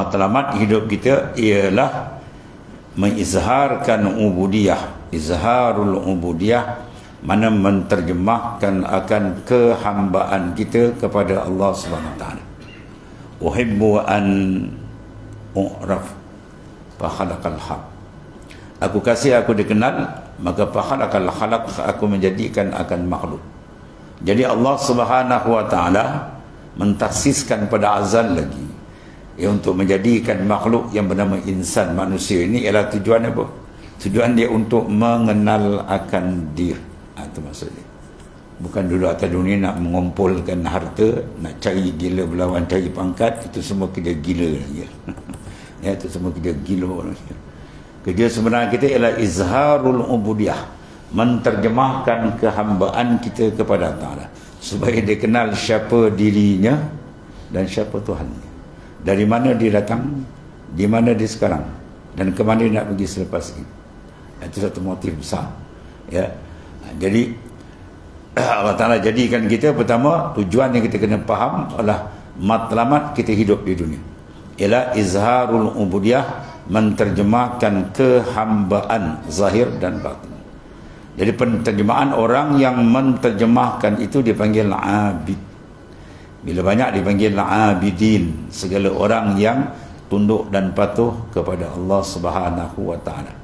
matlamat hidup kita ialah mengizharkan ubudiyah. Izharul ubudiyah mana menterjemahkan akan kehambaan kita kepada Allah Subhanahu taala. Uhibbu an u'raf fa khalaqal haq. Aku kasih aku dikenal maka fa khalaqal khalaq aku menjadikan akan makhluk. Jadi Allah Subhanahu wa taala mentaksiskan pada azal lagi ya, untuk menjadikan makhluk yang bernama insan manusia ini ialah tujuan apa? Tujuan dia untuk mengenal akan dia. Ha, itu maksudnya. Bukan dulu atas dunia nak mengumpulkan harta, nak cari gila berlawan cari pangkat, itu semua kerja gila lagi. ya, itu semua kerja gila. Kerja sebenarnya kita ialah izharul ubudiyah. Menterjemahkan kehambaan kita kepada Allah. Supaya dia kenal siapa dirinya dan siapa Tuhannya dari mana dia datang di mana dia sekarang dan ke mana dia nak pergi selepas ini itu satu motif besar ya. Jadi Allah Ta'ala jadikan kita pertama tujuan yang kita kena faham adalah matlamat kita hidup di dunia. Ialah izharul ubudiyah menterjemahkan kehambaan zahir dan batin. Jadi penterjemahan orang yang menterjemahkan itu dipanggil abid bila banyak dipanggil abidin segala orang yang tunduk dan patuh kepada Allah Subhanahu wa taala